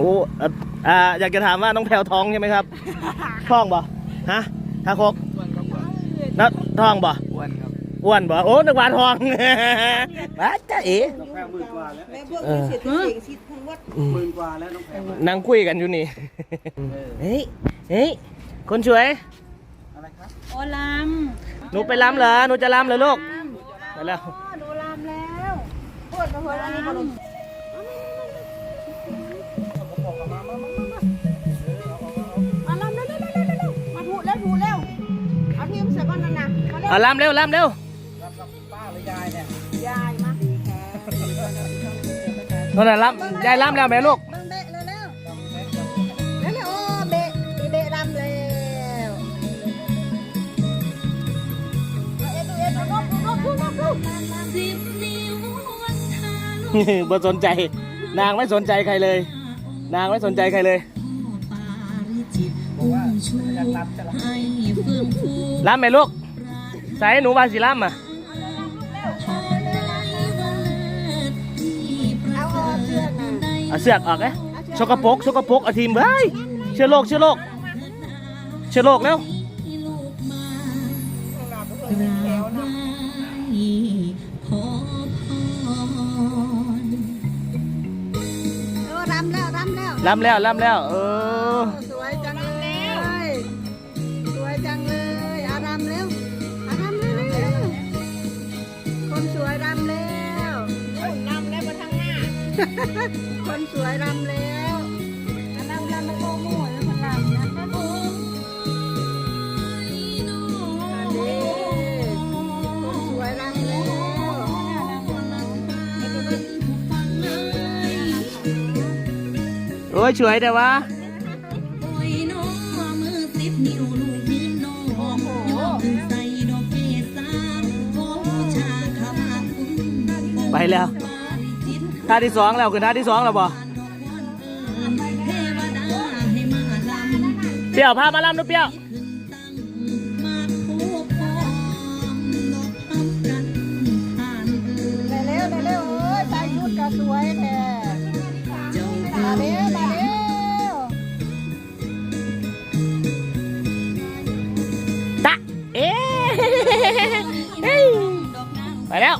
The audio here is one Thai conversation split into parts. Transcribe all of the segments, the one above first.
โอ้อะอ่าอยากจะถามว่าน้องแพลวท้องใช่ไหมครับ ท้องบ่ฮะทาคกนัท้องบ่อ้วนครับอ้วนบ่โอ้นึกว่าท้อง บ้าจ้าเอ๋ น้องแพรหมื่นกว่าแล้วแม่พวกมีเศรษฐกิจสิทธิ์ทั้งวัดหมื่นกว่าแล้วน้องแพรนั่งคุยกันอยู่นี่เฮ้ย เฮ้ย คนสวย อะไรครับโอลหนูไปล้ำเหรอ หนูจะล้ำเหรอลูก ไปแล้วำหนูลำแล้ว ปวดมาหัวอันนี้ขนม เร็วเอาล้ำเร็วล้ำเร็วรับกับป้าหรือยายเนี่ยยายมานั่นน่ะล้ำยายล้ำแล้วแม่ลูกบังเบะเร็วเร็วเร็วเร็วโอ้เบะอีเบะลำแล้วเอ็ดดูเอ็ดดูนกดูนกดูนกดูบ่สนใจ นางไม่สนใจใครเลย นางไม่สนใจใครเลยบอกว่าอยากรับจะรับล้ำไหมลูก ใส่หนูวาสิล้ำอะเอาออกเชือกนะเอาเสือกออกไงชกกระปรกชกกระปรกเอาทีมเฮ้ยเชื้อโรคเชื้อโรคเชื้อโรคแล้วเออรำแล้วรำแล้วล้ำแล้วล้ำแล้วเออ คนสวยรำแล้วรำรำมาโกโม่แล้วมันรำนะนี่คนสวยรำแล้วโอ้ยสวยแต่ว่าไปแล้ว ท่าที่สองแล้วคือท่าที่สองแล้วบ่เปรี้ยวพามาล้ำดูเปรี้ยวเร็วเร็วเร็วเอ้ยใส่ชุดก็สวยแท้มาเร็วมาเร็วตะเอ๊ะเฮ้ยไปแล้ว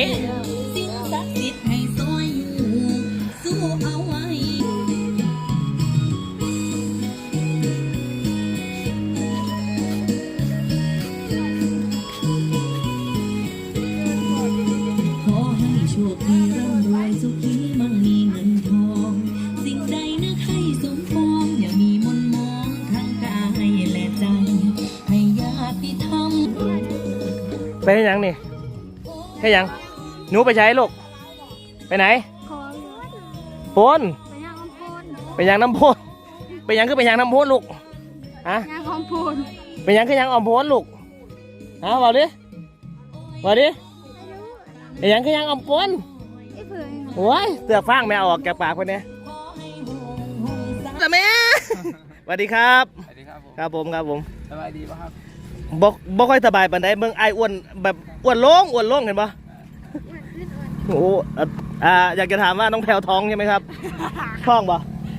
เอ๊ะสิ่งศักดิ์สิทธิ์ให้ซอยสู้เอาไว้ขอให้โชคดีร่ำรวยสุขีมั่งมีเงินทอง สิ่งใดนึกให้สมปองอย่ามีมนมองทั้งกายและใจ ให้ญาติธรรม ไปให้ยังนี่ให้ยัง หนูไปใช้ลูก ไปไหนขอโพนไปย่างอมพูนไปยังน้ำโพนไปยังคือไปยังน้ำโพนลูกฮะย่างอมพูนไปยังคือยังออมโพนลูกฮะบอกดิบอกดิไปยังคือยังออมโพนไอ้เผื่อโอ้ยเสือกฟางแม่เอาออกจากปากคนเนี้ยละแม่สวัสดีครับ สวัสดีครับผมครับผมครับผมสบายดีป่ะครับบ่บ่ค่อยสบายปานใดเมืองไอายอ้วนแบบอ้วนโลงอ้วนโลงเห็นปะ โอ้อะอ่าอยากจะถามว่าน้องแพลวท้องใช่ไหมครับ ท้องบ่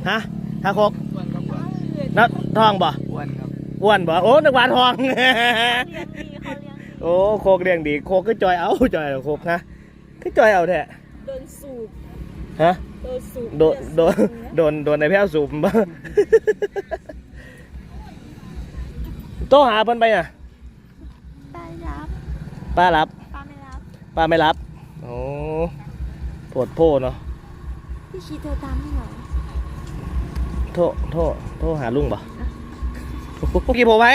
ฮะทาคกอ้วนครับอ้วนนัท้องบ่อ้วนครับอ้วนบ่โอ้นึกว่าท้อง โอ้โคกเลี้ยงดีโคกคือจอยเอาจอยเอาโคกนะคือจอยเอาแท้โดนสูบฮะโดนสูบโดนโดนโดนโดนในแพ้วสูบบ่โตหาเพิ่นไปน่ะตายรับป้ารับป้าไม่รับป้าไม่รับ โอ้โผดโพเนาะพี่ชีเธอตามให้หน่อยโทษโทษโทษหาลุงบ่กี่โผล่ไหม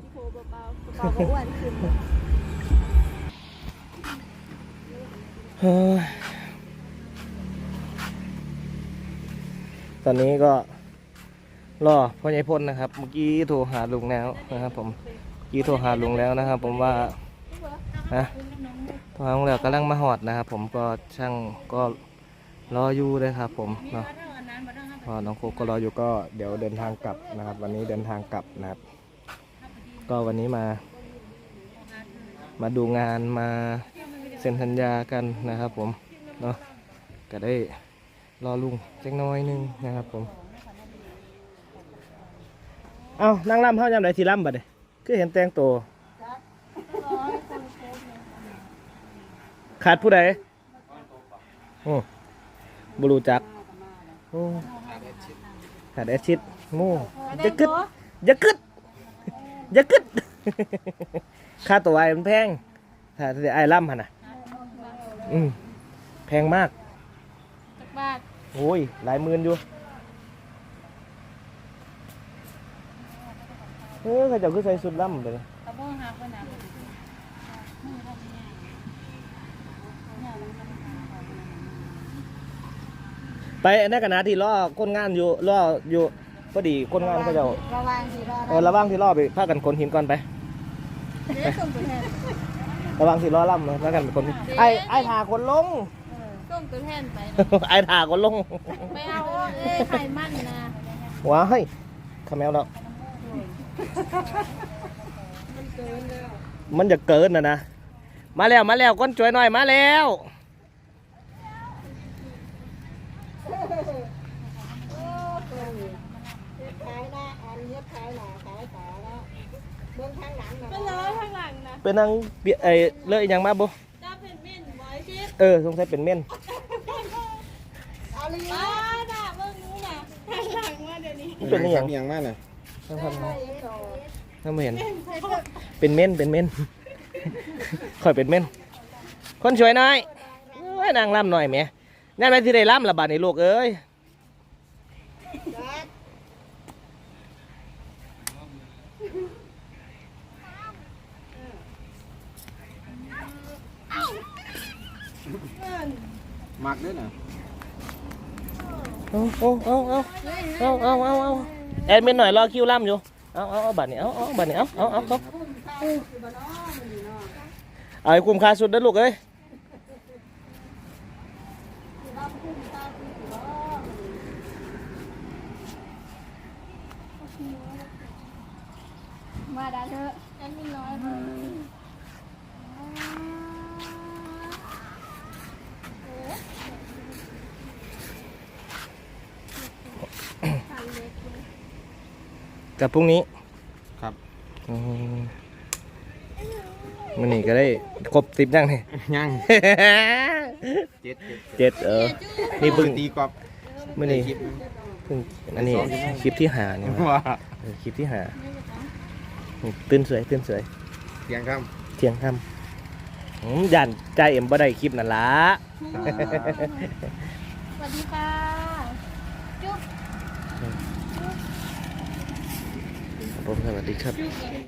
พี่โพเบาๆเบาๆอ้วนขึ้นเฮ้ยตอนนี้ก็รอพ่อใหญ่พ่นนะครับ เมื่อกี้โทรหาลุงแล้วนะครับ ผมเมื่อกี้โทรหาลุงแล้วนะครับ ผมว่านะ โทรหาลุงแล้วกำลังมาหอดนะครับผมก็ช่างก็รออยู่เลยครับผมเนาะพอน้องโคก็รออยู่ก็เดี๋ยวเดินทางกลับนะครับ วันนี้เดินทางกลับนะครับ ก็วันนี้มา มาดูงานมาเซ็นสัญญากันนะครับ ผมเนาะก็ได้รอลุงเล็กน้อยนึงนะครับผมเอานั่งล่ำเท่ายามไหนทีล่ำบัดเดยคือเห็นแตงตัว ขาดผู้ใดโอ้บรูจักโอ้ขาดแอดชิดโม่จะกึดจะกึดจะกึดค่าตัวไอ้มันแพงถ้าไอ้ล่ำหันน่ะอืมแพงมากจักบาทโอ้ย หลายหมื่นอยู่เฮ้ยเขาเจะคือใส่สุดล่ำไปเลยตะโพงหักไปนะ ไปในขณะที่ล่อคนงานอยู่ล่ออยู่พอดีคนงานเขาเจะระวังสิรอเออระหว่างที่ล่อไปพากันขนหินก่อนไป เดี๋ยวส่งตัวแทนระหว่างที่ล่อล่ำนะพากันขนหินไอ้ไอ้ถาคนลงส่งตัวแทนไปไอ้ถาคนลงไม่เอาเอ้ยไข่มันนะว้ายขมแมวแล้วมันจะเกินนะนะมาแล้วมาแล้วก้นจวยหน่อยมาแล้ว ขายหน้าอันเย็บขายหน้าขายขาแล้วเบื้องข้างหลังนะเป็นเลยข้างหลังนะเป็นนางเปียไอ้เลอะอีหยังมาบ่จะเป็นเม่นไว้ชิดเออสงสัยเป็นเม่นเอาลีป้าด่าเบื้องนู้นน่ะข้างหลังว่าเดี๋ยวนี้เป็นอีหยังอย่างมากเลยน้ำพันมาน้ำไม่เห็น เป็นเม่นเป็นเม่นค่อยเป็นเม่นคนช่วยหน่อยเอ้ยนางล่ำหน่อยแหม่นั่นไม่ที่ได้ล่ำละบาดในลูกเอ้ย มักด้วยนะเอาเอาเอาเอาเอาเอาเอาเอาแอดมินหน่อยรอคิวล่ำอยู่ เอาเอาเอาบัตรนี่เอาเอาบัตรนี่เอาเอาเอาเอาเอาให้คุ้ม ค่าสุดนะลูกเอ้ยมาด่าเธอะฉันมีน้อยเลยกับพรุ่งนี้ครับอืมมันนี่ก็ได้ครบสิบยังนี่ยังเจ็ดเจ็ดเจ็ดเออ นี่เพิ่งตีกรอบมื่อนี้คลิปเพิ่งอันนี้คลิปที่หาเนี่ยว่าเออคลิปที่หา ตื่นสวยตื่นสวยเสียงคเที่ยงค่ำอืมยันใจเอ็มบ่ได้คลิปนั่นละำสวัสดีค่ะ จุ๊บ ผมสวัสดีครับ